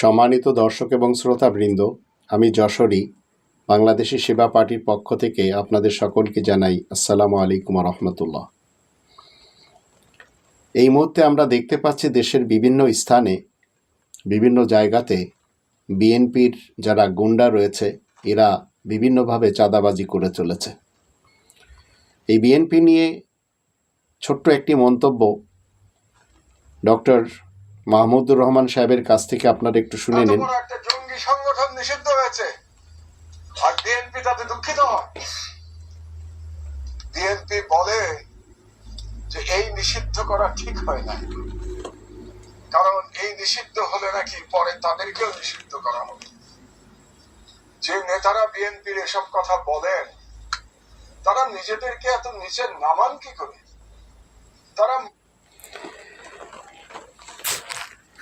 সম্মানিত দর্শক এবং শ্রোতাবৃন্দ, আমি যশোরী, বাংলাদেশি সেবা পার্টির পক্ষ থেকে আপনাদের সকলকে জানাই আসসালামু আলাইকুম রহমতুল্লাহ। এই মুহূর্তে আমরা দেখতে পাচ্ছি দেশের বিভিন্ন স্থানে, বিভিন্ন জায়গাতে বিএনপির যারা গুন্ডা রয়েছে, এরা বিভিন্নভাবে চাঁদাবাজি করে চলেছে। এই বিএনপি নিয়ে ছোট্ট একটি মন্তব্য, ডক্টর মাহমুদুর রহমান সাহেবের কাছ থেকে আপনারা একটু শুনে নিন। একটা জঙ্গি সংগঠন নিষিদ্ধ হয়েছে। আর বিএনপি তাতে দুঃখিত হয়। বিএনপি বলে যে এই নিষিদ্ধ করা ঠিক হয় না কারণ এই নিষিদ্ধ হলে নাকি পরে তাদেরকেও নিষিদ্ধ করা হবে। যে নেতারা বিএনপির এসব কথা বলেন তারা নিজেদেরকে এত নিচে নামান কি করে? তারা